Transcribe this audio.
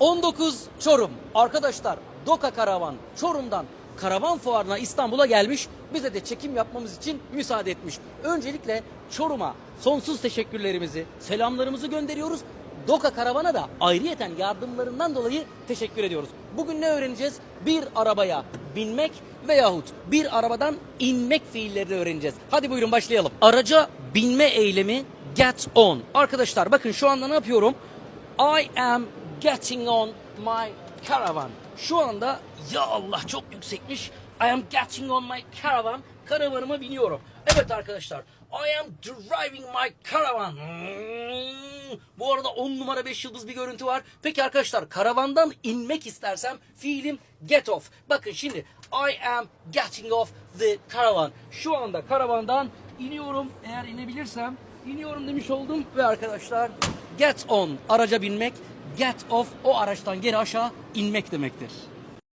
19 Çorum. Arkadaşlar Doka Karavan Çorum'dan karavan fuarına İstanbul'a gelmiş. Bize de çekim yapmamız için müsaade etmiş. Öncelikle Çorum'a sonsuz teşekkürlerimizi, selamlarımızı gönderiyoruz. Doka Karavan'a da ayrıyeten yardımlarından dolayı teşekkür ediyoruz. Bugün ne öğreneceğiz? Bir arabaya binmek veyahut bir arabadan inmek fiillerini öğreneceğiz. Hadi buyurun başlayalım. Araca binme eylemi get on. Arkadaşlar bakın şu anda ne yapıyorum? I am getting on my caravan. Şu anda ya Allah çok yüksekmiş. I am getting on my caravan. Karavanıma biniyorum. Evet arkadaşlar. I am driving my caravan. Hmm. Bu arada 10 numara 5 yıldız bir görüntü var. Peki arkadaşlar karavandan inmek istersem fiilim get off. Bakın şimdi I am getting off the caravan. Şu anda karavandan iniyorum. Eğer inebilirsem iniyorum demiş oldum. Ve arkadaşlar get on araca binmek, get off o araçtan geri aşağı inmek demektir.